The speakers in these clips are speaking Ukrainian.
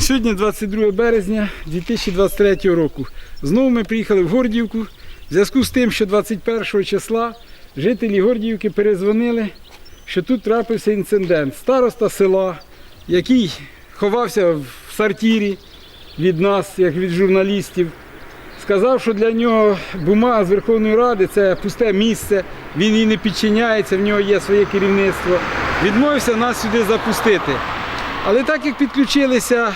Сьогодні 22 березня 2023 року. Знову ми приїхали в Гордіївку. В зв'язку з тим, що 21 числа жителі Гордіївки перезвонили, що тут трапився інцидент. Староста села, який ховався в сортирі від нас, як від журналістів, сказав, що для нього бумага з Верховної Ради це пусте місце, він їй не підчиняється, в нього є своє керівництво. Відмовився нас сюди запустити. Але так як підключилися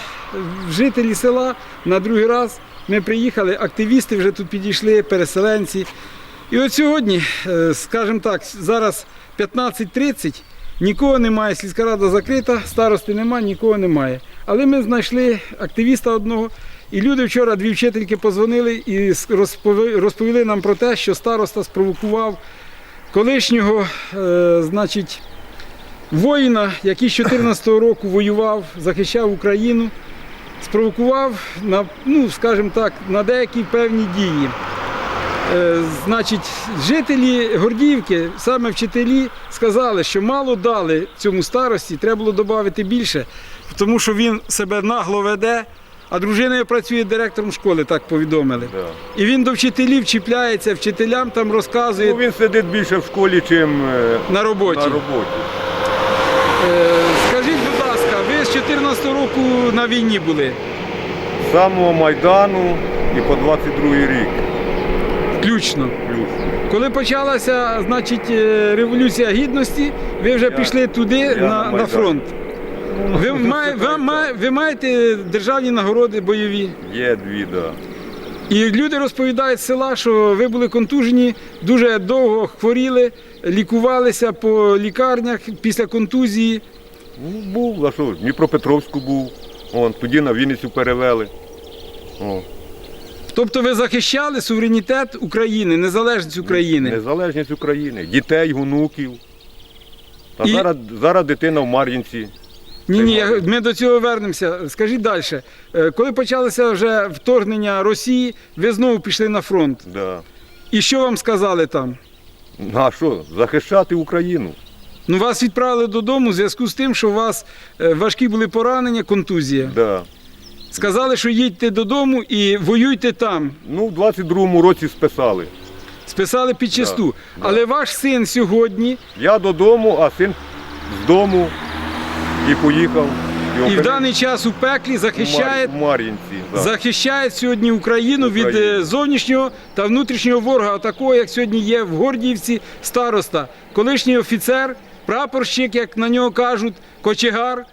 жителі села на другий раз, ми приїхали, активісти вже тут підійшли, переселенці. І от сьогодні, е, скажімо так, зараз 15.30, нікого немає, сільська рада закрита, старости немає, нікого немає. Але ми знайшли активіста одного, і люди вчора, дві вчительки позвонили і розпові- розповіли нам про те, що староста спровокував колишнього, е, значить, воїна, який з 14-го року воював, захищав Україну, спровокував на, ну, скажімо так, на деякі певні дії. Е, Значить, жителі Гордіївки, саме вчителі, сказали, що мало дали цьому старості, треба було додати більше, тому що він себе нагло веде, а дружина працює директором школи, так повідомили. Да. І він до вчителів чіпляється, вчителям там розказує Ну, він сидить більше в школі, чим е, на роботі. на роботі. Е, Скажіть, будь ласка, ви з 14 року на війні були? З самого Майдану і по 22 рік. Включно. Плюс. Коли почалася значить, е, революція гідності, ви вже Я- пішли туди на, на на фронт. Ви, Ну, має, ви, має- ви маєте державні нагороди бойові. Є дві, да. І люди розповідають з села, що ви були контужені, дуже довго хворіли, лікувалися по лікарнях після контузії. Ну, був, а що, в Дніпропетровську був. Вон, тоді на Вінницю перевели. О, Тобто ви захищали суверенітет України, незалежність України. Незалежність України, дітей, онуків. А І- зараз, зараз дитина в Мар'їнці. Ні, ні, ми до цього вернемося. Скажіть далі. Е, Коли почалося вже вторгнення Росії, ви знову пішли на фронт. Да. І що вам сказали там? Ну, А що, захищати Україну. Ну, вас відправили додому в зв'язку з тим, що у вас е, важкі були поранення, контузія. Да. Сказали, що їдьте додому і воюйте там. Ну, в 22-му році списали. Списали під чисту. да. Але ваш син сьогодні Я додому, а син з дому і поїхав. і в даний час у пеклі захищає, Мар- да. захищає сьогодні Україну від Україну. е, зовнішнього та внутрішнього ворога, такого, як сьогодні є в Гордіївці староста, колишній офіцер, прапорщик, як на нього кажуть, кочегар.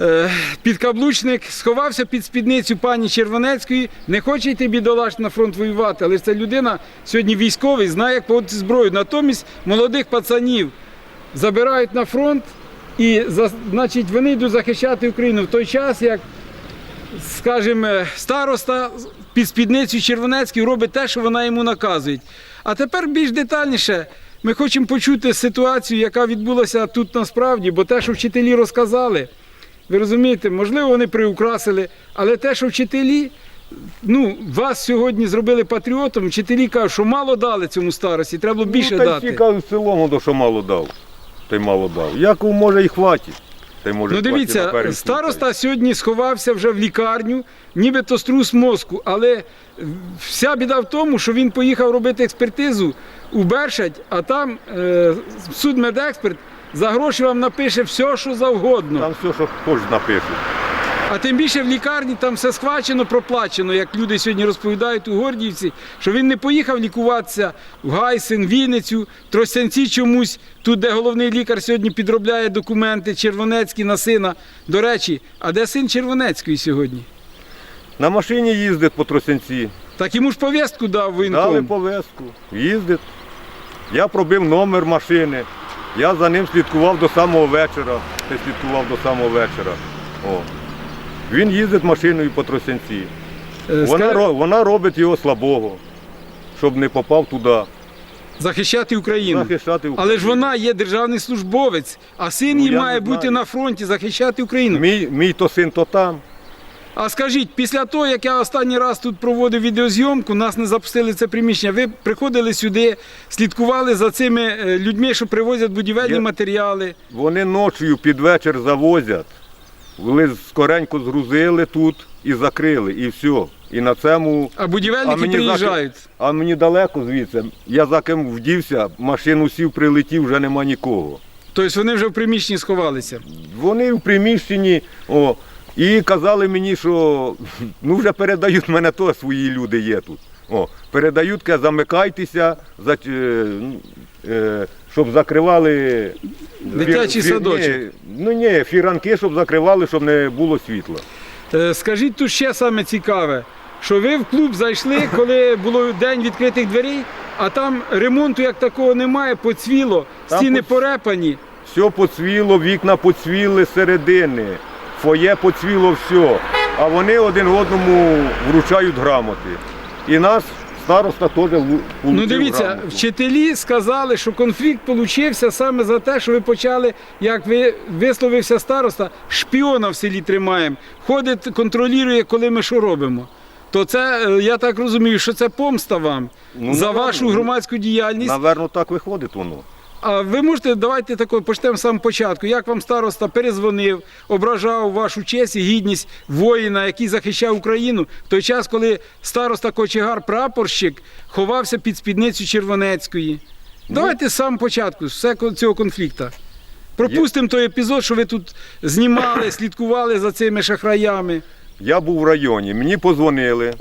е, Підкаблучник сховався під спідницю пані Червонецької, не хоче йти бідолаш на фронт воювати, але ця людина сьогодні військовий, знає, як поводити зброю. Натомість молодих пацанів забирають на фронт і значить, вони йдуть захищати Україну в той час, як скажімо, староста під спідницю Червонецький робить те, що вона йому наказує. А тепер більш детальніше ми хочемо почути ситуацію, яка відбулася тут насправді, бо те, що вчителі розказали, ви розумієте, можливо, вони приукрасили, але те, що вчителі. Ну, вас сьогодні зробили патріотом. Вчителі кажуть, що мало дали цьому старості, треба було більше ну, та й дати. кажуть, селом, до що мало дав. Та й мало дав. Як може і хватить. Та й може Ну дивіться, староста сьогодні сховався вже в лікарню, нібито струс мозку, але вся біда в тому, що він поїхав робити експертизу у Бершадь, а там е, судмедексперт за гроші вам напише все, що завгодно. Там все, що хоч напишуть. А тим більше в лікарні там все схвачено, проплачено, як люди сьогодні розповідають у Гордіївці, що він не поїхав лікуватися в Гайсин, Вінницю, Тростянці чомусь, тут, де головний лікар сьогодні підробляє документи Червонецький на сина. До речі, а де син Червонецької сьогодні? На машині їздить по Тросянці. Так йому ж повістку дав Дали воєнком. повестку. Їздить. Я пробив номер машини. Я за ним слідкував до самого вечора. Ти слідкував до самого вечора. О. Він їздить машиною по Тросянці. Е, Вона, ро- вона робить його слабого, щоб не попав туди. Захищати Україну. Захищати Україну. Але ж вона є державний службовець, а син Ну, її я має не бути знаю. на фронті, захищати Україну. Мій, мій то син, то там. А скажіть, після того, як я останній раз тут проводив відеозйомку, нас не запустили це приміщення. Ви приходили сюди, слідкували за цими е, людьми, що привозять будівельні Я- матеріали. Вони ночою під вечір завозять. Вони скоренько згрузили тут і закрили, і все. І на цьому. А будівельники мені приїжджають. А мені далеко звідси. Я за ким вдівся, машину сів, прилетів, вже нема нікого. Тобто вони вже в приміщенні сховалися. Вони в приміщенні, о, і казали мені, що ну вже передають мене то, свої люди є тут. О, передають, каже, замикайтеся, за, е, е, щоб закривали Дитячий фі- садочок. Ну ні, фіранки, щоб закривали, щоб не було світла. Е, Скажіть тут ще саме цікаве, що ви в клуб зайшли, коли було день відкритих дверей, а там ремонту як такого немає, поцвіло, стіни поц- порепані. Все поцвіло, вікна поцвіли середини, фоє поцвіло все. А вони один одному вручають грамоти. І нас староста теж Ну дивіться, грамоту. вчителі сказали, що конфлікт получився саме за те, що ви почали, як ви висловився староста, шпіона в селі тримаємо. Ходить, контролює, коли ми що робимо. То це, е, я так розумію, що це помста вам Ну, за напевно, вашу ну, громадську діяльність. Наверно, так виходить воно. А ви можете, давайте тако, почнемо з самого початку. Як вам староста перезвонив, ображав вашу честь і гідність воїна, який захищав Україну в той час, коли староста Кочегар прапорщик ховався під спідницю Червонецької. Давайте з самого початку, з цього конфлікту. Пропустимо той епізод, що ви тут знімали, слідкували за цими шахраями. Я був в районі, мені позвонили,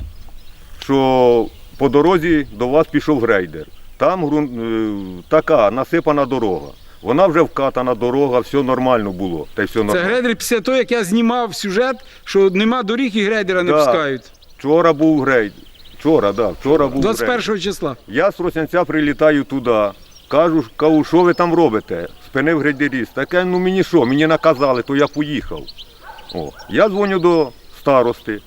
що по дорозі до вас пішов грейдер. Там ґрунт, е, така насипана дорога. Вона вже вкатана дорога, все нормально було. Та й все Це нормально. грейдер після того, як я знімав сюжет, що нема доріг і грейдера не Да. пускають. Вчора був грейдер. Вчора, да, вчора був грейдер. 21 числа. Я з Росянця прилітаю туди. Кажу, кажу, що ви там робите? Спинив грейдеріст. Таке, ну мені що, мені наказали, то я поїхав. О, я дзвоню до старости.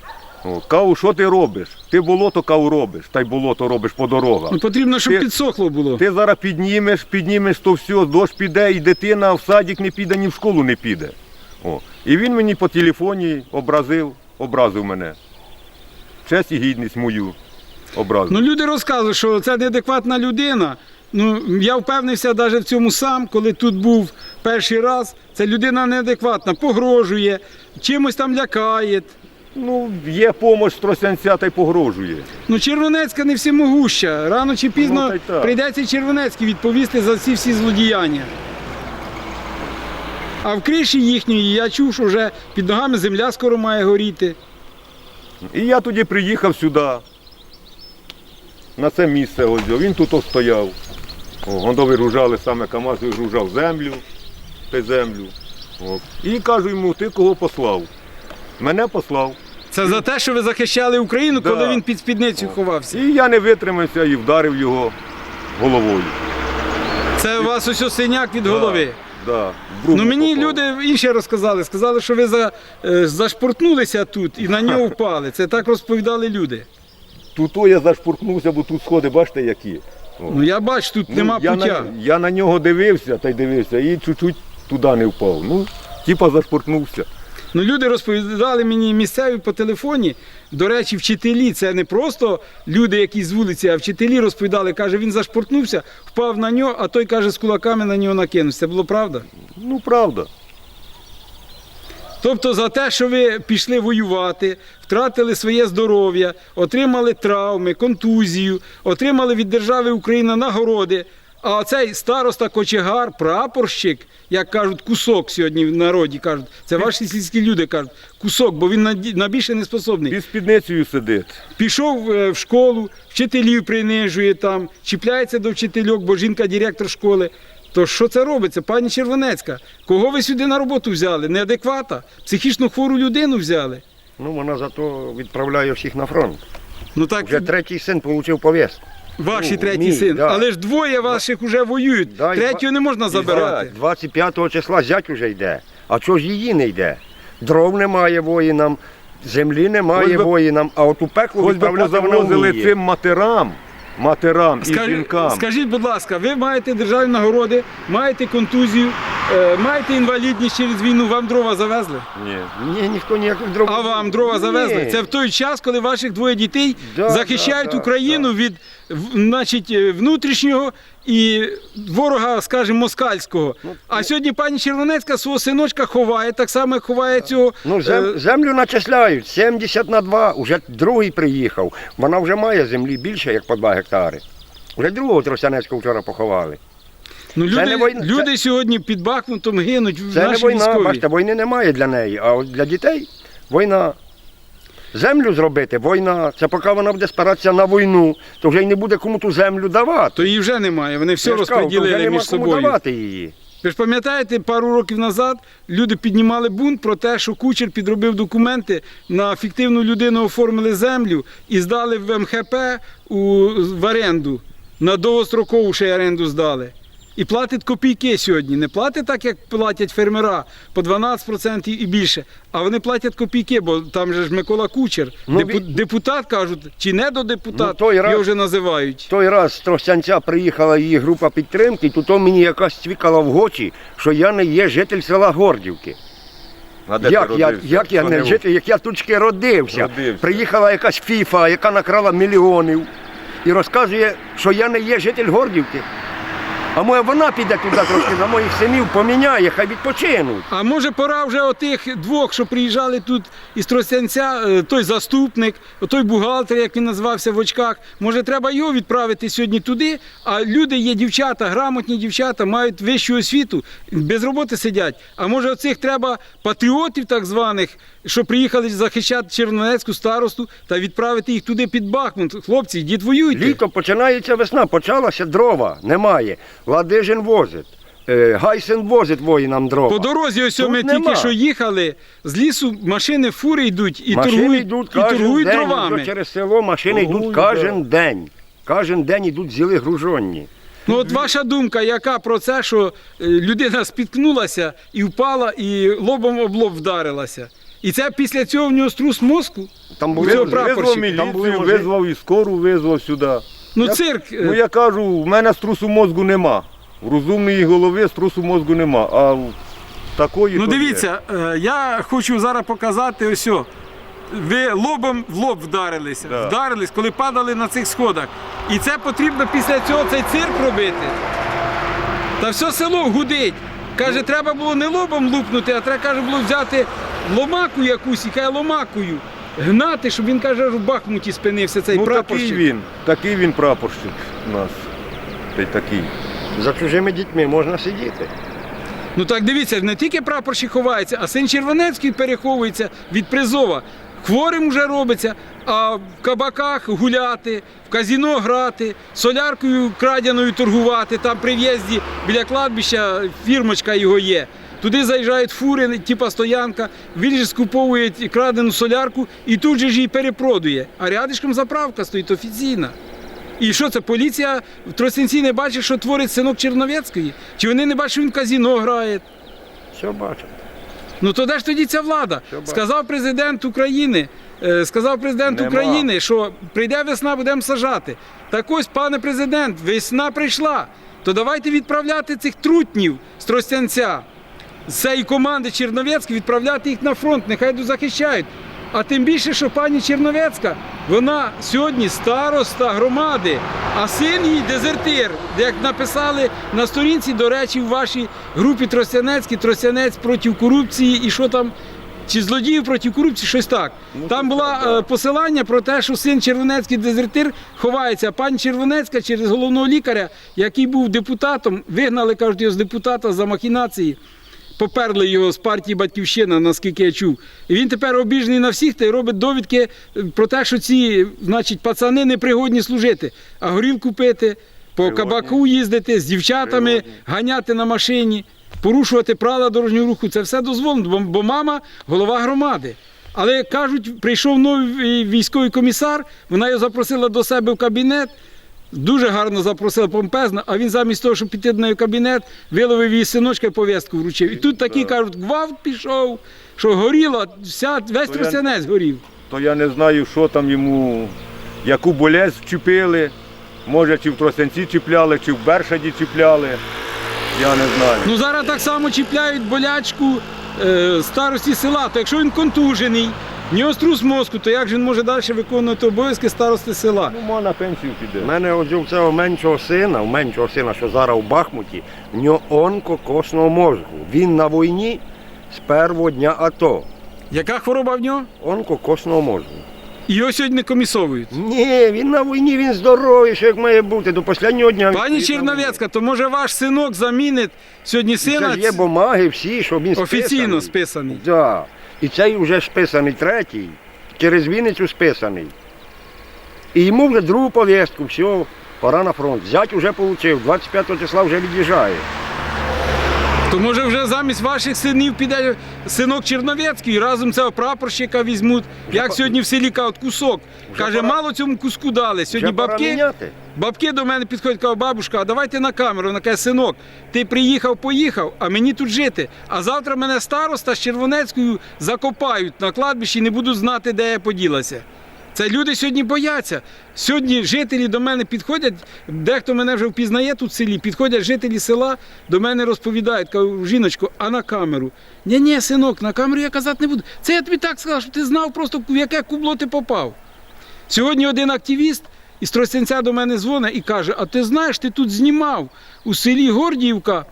О, кажу, що ти робиш? Ти болото каву робиш, та й болото робиш по дорогах. Ну, потрібно, щоб Ти- підсохло було. Ти зараз піднімеш, піднімеш то все, дощ піде, і дитина в садик не піде, ні в школу не піде. О. І він мені по телефоні образив, образив мене. Честь і гідність мою образив. Ну, люди розказують, що це неадекватна людина. Ну, я впевнився навіть в цьому сам, коли тут був перший раз. Це людина неадекватна, погрожує, чимось там лякає. Ну, є з Тросянця та й погрожує. Ну, Червонецька не всемогуща. Рано чи Ну, пізно та й так. прийдеться Червонецькій відповісти за ці всі злодіяння. А в криші їхньої я чув, що вже під ногами земля скоро має горіти. І я тоді приїхав сюди, на це місце ось. Він тут ось стояв. О, воно вигружали саме КАМАЗ, вигружав землю, землю. О. І кажу йому, ти кого послав? Мене послав. Це за те, що ви захищали Україну, Да. коли він під спідницю ховався. І я не витримався і вдарив його головою. Це у вас ось синяк від голови. Да, в Ну мені попав. люди інше розказали. Сказали, що ви за, е, зашпортнулися тут і на нього впали. Це так розповідали люди. Тут о, я зашпуркнувся, бо тут сходи, бачите, які. О. Ну я бачу, тут Ну, нема я пуття. На, я на нього дивився та й дивився і чуть-чуть туди не впав. Ну, типа зашпуркнувся. Ну люди розповідали мені місцеві по телефоні. До речі, вчителі це не просто люди, які з вулиці, а вчителі розповідали, каже, він зашпортнувся, впав на нього, а той каже, з кулаками на нього накинувся. Це було правда? Ну, правда. Тобто за те, що ви пішли воювати, втратили своє здоров'я, отримали травми, контузію, отримали від держави Україна нагороди. А цей староста кочегар, прапорщик, як кажуть, кусок сьогодні в народі кажуть, це ваші сільські люди кажуть, кусок, бо він на на більше не способний. Під спідницею сидить. Пішов е, в школу, вчителів принижує там, чіпляється до вчительок, бо жінка директор школи. То що це робиться, пані Червонецька? Кого ви сюди на роботу взяли? Неадеквата? Психічно хвору людину взяли? Ну, вона зато відправляє всіх на фронт. Ну так Вже третій син отримав повістку. Ваші ну, третій мій, син. да. Але ж двоє ваших вже воюють. Да, і Третього не можна забирати. 25 числа зять уже йде. А чого ж її не йде? Дров немає воїнам, землі немає Хоч би- воїнам, а от у пекло Хоч би відправляти вона позавозили вміє. цим матерам, матерам і жінкам. Скажіть, будь ласка, ви маєте державні нагороди, маєте контузію, е, маєте інвалідність через війну, вам дрова завезли? Ні. Ні, ніхто ніяких дров. А вам дрова завезли? Ні. Це в той час, коли ваших двоє дітей Да, захищають да, да, Україну від значить, е, внутрішнього і ворога, скажімо, москальського. Ну, А сьогодні пані Червонецька свого синочка ховає, так само як ховає цього. Ну, е, зем, землю начисляють, 70 на 2, уже другий приїхав. Вона вже має землі більше, як по 2 гектари. Вже другого Тростянецького вчора поховали. ну, люди, не війна, люди сьогодні під Бахмутом гинуть, Це не війна, військові. бачите, війни немає для неї, а от для дітей війна. Землю зробити, війна. Це поки вона буде спиратися на війну, то вже й не буде кому ту землю давати. То її вже немає, вони все розподілили між кому собою. давати її. Ви ж пам'ятаєте, пару років назад люди піднімали бунт про те, що кучер підробив документи на фіктивну людину оформили землю і здали в МХП у, в оренду. На довгострокову ще й оренду здали. І платить копійки сьогодні. Не платить так, як платять фермера по 12% і більше. А вони платять копійки, бо там же ж Микола Кучер. Ну, Депу- він- Депутат кажуть, чи не до депутат, Ну, раз- його вже називають. Той раз з Тростянця приїхала її група підтримки, то то мені якась цвікала в очі, що я не є житель села Гордівки. А де Як ти я, як я не не житель, як я тучки родився. Родився. Приїхала якась фіфа, яка накрала мільйонів, і розказує, що я не є житель Гордівки. А моя вона піде туди трошки на моїх синів, поміняє, хай відпочинуть. А може пора вже отих двох, що приїжджали тут із Тростянця, е, той заступник, той бухгалтер, як він назвався в очках. Може, треба його відправити сьогодні туди. А люди є дівчата, грамотні дівчата, мають вищу освіту, без роботи сидять. А може, оцих треба патріотів так званих, що приїхали захищати Червонецьку старосту та відправити їх туди під Бахмут. Хлопці, йдіть воюйте. Літо починається весна, почалася дрова, немає. Ладижин возить, е, Гайсен возить воїнам дрова. По дорозі ось Тут ми нема. тільки що їхали, з лісу машини, фури йдуть і машини торгують, йдуть і торгують день, дровами. через село машини Торгують, йдуть кожен день. Кожен день йдуть зіли гружонні. Ну от ваша думка, яка про це, що е, людина спіткнулася і впала, і лобом об лоб вдарилася. І це після цього в нього струс мозку. Там Цього були, Визвав там були міліцію, визвав і скору визвав сюди. Ну Я- цирк. е, Ну я кажу, в мене струсу мозку нема. В розумної голови струсу мозку нема. А такої. Ну то є. дивіться, е, я хочу зараз показати ось. о. Ви лобом в лоб вдарилися. Да. Вдарились, коли падали на цих сходах. І це потрібно після цього цей цирк робити. Та все село гудить. Каже, треба було не лобом лупнути, а треба каже, було взяти ломаку якусь, і каже ломакою. Гнати, щоб він каже, в Бахмуті спинився цей Ну прапорщик. такий він, такий він прапорщик у нас. Та й такий. За чужими дітьми можна сидіти. Ну так дивіться, не тільки прапорщик ховається, а син Червонецький переховується від призова. Хворим вже робиться, а в кабаках гуляти, в казіно грати, соляркою крадяною торгувати. Там при в'їзді біля кладбища фірмочка його є. Туди заїжджають фури, типа стоянка, він же скуповує крадену солярку і тут же ж її перепродує. А рядишком заправка стоїть офіційна. І що це, поліція в Тростянці не бачить, що творить синок Черновецької? Чи вони не бачать, що він казіно грає? Все бачать. Ну то де ж тоді ця влада? Сказав президент України, е, сказав президент Нема. України, що прийде весна, будемо сажати. Так ось, пане президент, весна прийшла. То давайте відправляти цих трутнів з Тростянця, з цієї команди Черновецької, відправляти їх на фронт, нехай захищають. А тим більше, що пані Черновецька, вона сьогодні староста громади, а син їй дезертир, як написали на сторінці, до речі, в вашій групі Тростянецький, Тростянець проти корупції і що там. Чи злодіїв проти корупції, щось так. Ну, Там було посилання про те, що син Червонецький дезертир ховається. А пані Червонецька через головного лікаря, який був депутатом, вигнали, кажуть, його з депутата за махінації. Поперли його з партії Батьківщина, наскільки я чув. І він тепер обіжений на всіх та й робить довідки е, про те, що ці, значить, пацани непригодні служити, а горілку пити, по Пригодні. кабаку їздити, з дівчатами Пригодні. ганяти на машині, порушувати правила дорожнього руху. Це все дозволено, бо, бо мама голова громади. Але кажуть, прийшов новий військовий комісар, вона його запросила до себе в кабінет. Дуже гарно запросила помпезно, а він замість того, щоб піти до неї в кабінет, виловив її синочка і повістку вручив. І тут такі кажуть, гвалт пішов, що горіло, вся, весь То я- тростянець горів. То я не знаю, що там йому, яку болезнь вчепили. Може, чи в Тростянці чіпляли, чи в Бершаді чіпляли. Я не знаю. Ну зараз так само чіпляють болячку е, старості села. То якщо він контужений, нього струс мозку, то як же він може далі виконувати обов'язки старости села? Ну, ма на пенсію піде. У мене ось у цього меншого сина, у меншого сина, що зараз у Бахмуті, в нього онкокосного мозку. Він на війні з першого дня АТО. Яка хвороба в нього? Онкокосного мозку. І його сьогодні не комісовують. Ні, він на війні, він здоровий, що як має бути, до останнього дня. Пані Черновецька, то може ваш синок замінить сьогодні війні. Це сина ж є бумаги всі, що він офіційно списаний. списаний. Да. І цей вже списаний третій, через Вінницю списаний. І йому вже другу повістку, все, пора на фронт. Зять вже отримав, 25 числа вже від'їжджає. То може вже замість ваших синів піде синок Черновецький, разом цього прапорщика візьмуть. Як сьогодні в селі кажуть, кусок. Каже, мало цьому куску дали. Сьогодні бабки. міняти. Бабки до мене підходять, кажуть, бабушка, а давайте на камеру. Вона каже, синок, ти приїхав, поїхав, а мені тут жити. А завтра мене староста з Червонецькою закопають на кладбищі і не будуть знати, де я поділася. Це люди сьогодні бояться. Сьогодні жителі до мене підходять, дехто мене вже впізнає тут в селі, підходять жителі села, до мене розповідають, кажуть, жіночко, а на камеру? Ні, ні, синок, на камеру я казати не буду. Це я тобі так сказав, щоб ти знав просто, в яке кубло ти попав. Сьогодні один активіст із Стростянця до мене дзвонить і каже: А ти знаєш, ти тут знімав у селі Гордіївка,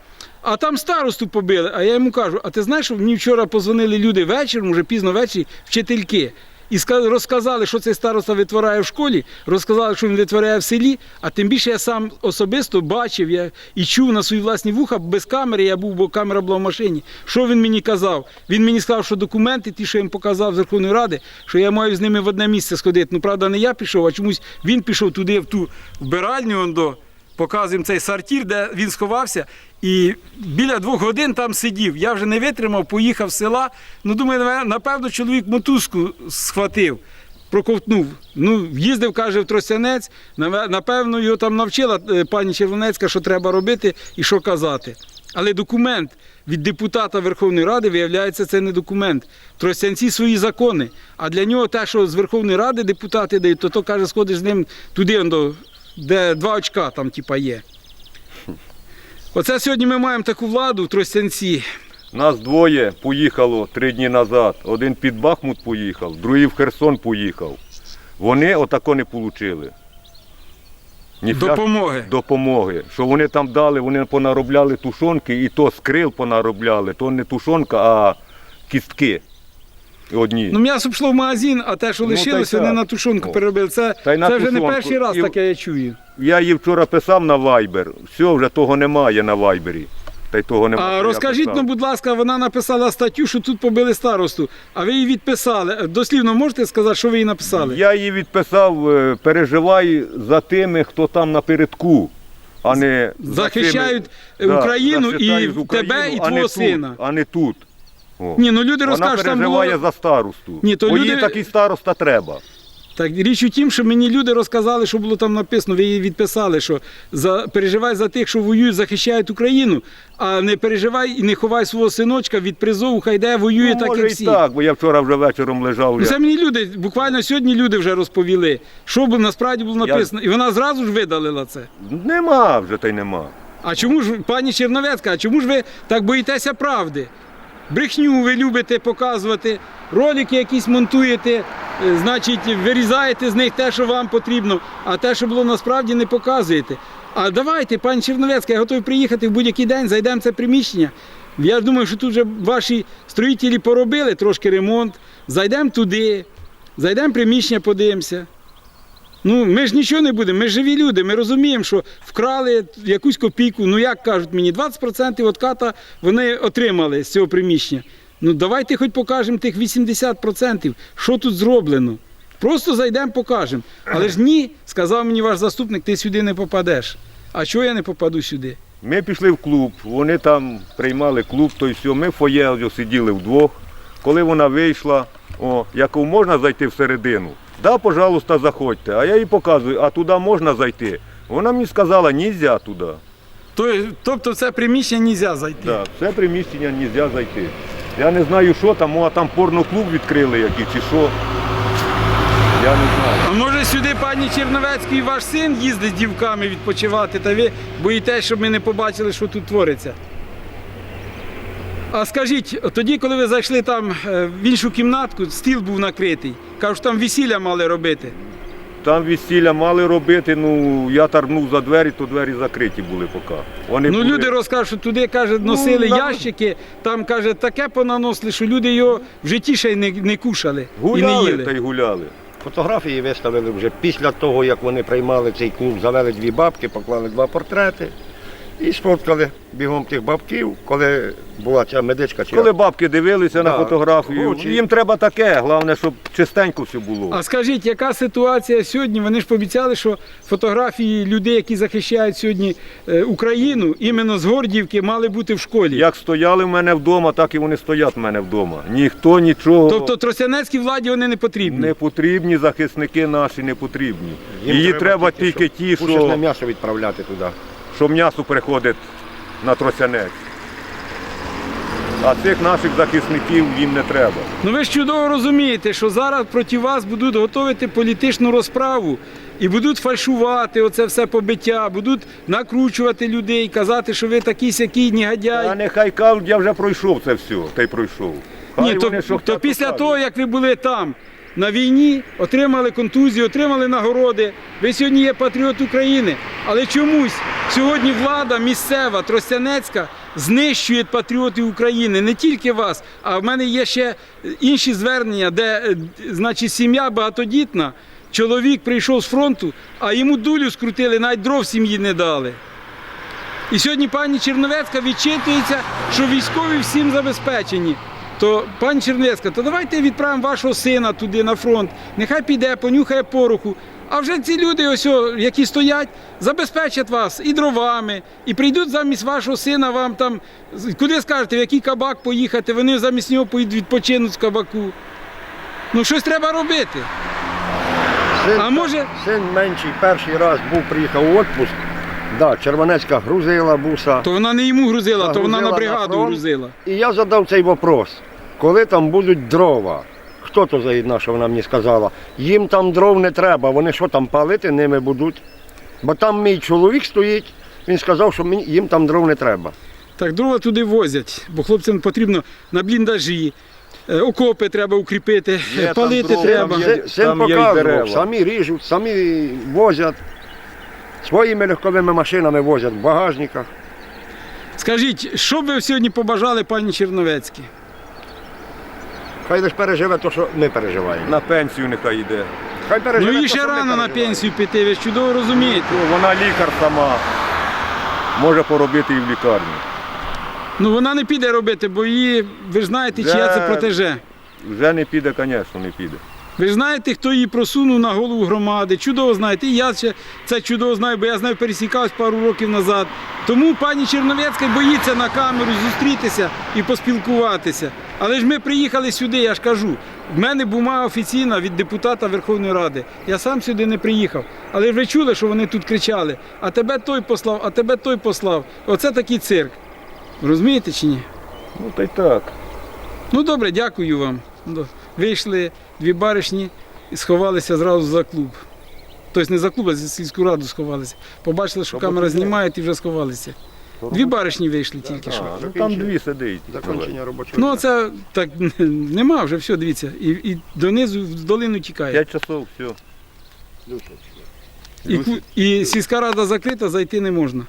а там старосту побили. А я йому кажу: а ти знаєш, мені вчора позвонили люди вечором, уже пізно ввечері, вчительки. І розказали, що цей староста витворяє в школі, розказали, що він витворяє в селі. А тим більше я сам особисто бачив я і чув на свої власні вуха без камери. Я був, бо камера була в машині. Що він мені казав? Він мені сказав, що документи, ті, що я їм показав з Верховної Ради, що я маю з ними в одне місце сходити. Ну правда, не я пішов, а чомусь він пішов туди, в ту вбиральню. До показуємо цей сортір, де він сховався. І біля двох годин там сидів. Я вже не витримав, поїхав з села. Ну, думаю, напевно, чоловік мотузку схватив, проковтнув. Ну, їздив, каже, в Тростянець. Напевно, його там навчила е, пані Червонецька, що треба робити і що казати. Але документ від депутата Верховної Ради, виявляється, це не документ. Тростянці свої закони. А для нього те, що з Верховної Ради депутати дають, то то каже, сходиш з ним туди, де два очка там, типа, є. Оце сьогодні ми маємо таку владу в Тростянці. Нас двоє поїхало три дні назад. Один під Бахмут поїхав, другий в Херсон поїхав. Вони отако не отримали. Допомоги. допомоги. Що вони там дали, вони понаробляли тушонки, і то з крил понаробляли. То не тушонка, а кістки. Одні. Ну, м'ясо пішло в магазин, а те, що Ну, лишилось, вони на тушонку О. переробили. Це, це вже не перший раз таке я чую. Я їй вчора писав на Вайбер. Все, вже того немає на Вайбері. Та й того немає. А розкажіть, ну, будь ласка, вона написала статтю, що тут побили старосту, а ви її відписали. Дослівно можете сказати, що ви її написали? Я їй відписав, е, переживай за тими, хто там напередку, а не за Захищають тими- Україну і захищають тебе, і а не твого тут, сина. А не тут. О. Ні, ну люди Вона розкажуть, там переживає було... за старосту. Ні, то Бо люди- їй такий староста треба. Так річ у тім, що мені люди розказали, що було там написано. Ви її відписали, що за переживай за тих, що воюють, захищають Україну, а не переживай і не ховай свого синочка від призову, хай де воює ну, так, може як і всі. так, бо я вчора вже вечором лежав. Ну, я- це мені люди, буквально сьогодні люди вже розповіли, що було насправді було Я- написано. І вона зразу ж видалила це. Нема вже та й нема. А чому ж, пані Черновецька, а чому ж ви так боїтеся правди? Брехню ви любите показувати, ролики якісь монтуєте, е, значить, вирізаєте з них те, що вам потрібно, а те, що було насправді, не показуєте. А давайте, пані Черновецька, я готовий приїхати в будь-який день, зайдемо це приміщення. Я думаю, що тут вже ваші строїтелі поробили трошки ремонт. Зайдемо туди, зайдемо приміщення, подивимося. Ну, ми ж нічого не будемо, ми живі люди, ми розуміємо, що вкрали якусь копійку, ну як кажуть мені, 20% отката вони отримали з цього приміщення. Ну давайте хоч покажемо тих 80%, що тут зроблено. Просто зайдемо, покажемо. Але ж ні, сказав мені ваш заступник, ти сюди не попадеш. А чого я не попаду сюди? Ми пішли в клуб, вони там приймали клуб, то й все. Ми в фоє сиділи вдвох. Коли вона вийшла, о, яку можна зайти всередину? Да, пожалуйста, заходьте. А я їй показую, а туди можна зайти. Вона мені сказала, нельзя туди. То- Тобто в це приміщення не можна зайти. Да, це приміщення нельзя зайти. Я не знаю, що там, а там порноклуб відкрили який чи що. Я не знаю. А може сюди пані Черновецький ваш син їздить з дівками відпочивати, та ви боїтесь, щоб ми не побачили, що тут твориться? А скажіть, тоді, коли ви зайшли там е, в іншу кімнатку, стіл був накритий. Кажуть, там весілля мали робити. Там весілля мали робити, ну я тарнув за двері, то двері закриті були поки. Вони Ну були... люди розкажуть, що туди каже, носили нам- ящики, там каже, таке понаносили, що люди його в житті ще й не, не кушали і не їли. та й гуляли. Фотографії виставили вже після того, як вони приймали цей клуб, завели дві бабки, поклали два портрети і сфоткали бігом тих бабків, коли була ця медичка. Чи Коли бабки дивилися на Да, фотографію, очі. їм треба таке, головне, щоб чистенько все було. А скажіть, яка ситуація сьогодні? Вони ж пообіцяли, що фотографії людей, які захищають сьогодні е, Україну, іменно з Гордіївки, мали бути в школі. Як стояли в мене вдома, так і вони стоять в мене вдома. Ніхто нічого Тобто Тростянецькій владі вони не потрібні. не потрібні, захисники наші не потрібні. Їм Її треба тільки ті, що, м'ясо відправляти туди. Що м'ясо приходить на тросянець. А цих наших захисників їм не треба. Ну ви ж чудово розумієте, що зараз проти вас будуть готувати політичну розправу і будуть фальшувати оце все побиття, будуть накручувати людей, казати, що ви такі сякі негодяй. А нехай кажуть, я вже пройшов це все, та й пройшов. Хай Ні, то, вони що то хочуть, після того, як ви були там на війні, отримали контузію, отримали нагороди. Ви сьогодні є патріот України. Але чомусь сьогодні влада місцева, Тростянецька, знищує патріотів України. Не тільки вас, а в мене є ще інші звернення, де е, значить, сім'я багатодітна. Чоловік прийшов з фронту, а йому дулю скрутили, навіть дров сім'ї не дали. І сьогодні пані Черновецька відчитується, що військові всім забезпечені. То, пані Черновецька, то давайте відправимо вашого сина туди на фронт. Нехай піде, понюхає пороху. А вже ці люди, ось, які стоять, забезпечать вас і дровами, і прийдуть замість вашого сина вам там, куди скажете, в який кабак поїхати, вони замість нього поїдуть відпочинуть з кабаку. Ну щось треба робити. Син, А може- син менший перший раз був, приїхав у відпуск. Да, Червонецька грузила буса. То вона не йому грузила, то вона на бригаду грузила. І я задав цей вопрос, коли там будуть дрова. Хто то заїдна, що вона мені сказала? Їм там дров не треба, вони що там палити ними будуть. Бо там мій чоловік стоїть, він сказав, що їм там дров не треба. Так, дрова туди возять, бо хлопцям потрібно на бліндажі, е, окопи треба укріпити, Є там палити дрова, треба. є- Син, син там показував, самі ріжуть, самі возять. Своїми легковими машинами возять в багажниках. Скажіть, що б ви сьогодні побажали пані Черновецькій? Хай лише переживе те, що ми переживаємо. На пенсію нехай йде. Хай переживе Ну їй ще рано на пенсію піти, ви ж чудово розумієте. Ну, Вона лікар сама. Може поробити і в лікарні. Ну вона не піде робити, бо її, ви ж знаєте, чия це протеже. Вже не піде, звісно, не піде. Ви ж знаєте, хто її просунув на голову громади. Чудово знаєте. І я ще це чудово знаю, бо я з нею пересікався пару років назад. Тому пані Черновецька боїться на камеру зустрітися і поспілкуватися. Але ж ми приїхали сюди, я ж кажу. В мене бумага офіційна від депутата Верховної Ради. Я сам сюди не приїхав. Але ви чули, що вони тут кричали: а тебе той послав, а тебе той послав. Оце такий цирк. Розумієте чи ні? Ну та й так. Ну добре, дякую вам. Вийшли дві баришні і сховалися зразу за клуб. Тобто не за клуб, а за сільську раду сховалися. Побачили, що камера знімає і вже сховалися. Дві баришні вийшли тільки що. Ну, там дві сидить. Закінчення робочого. Ну це так нема вже, все, дивіться. І, і донизу в долину тікає. П'ять часов, все. І, ку- і сільська рада закрита, зайти не можна.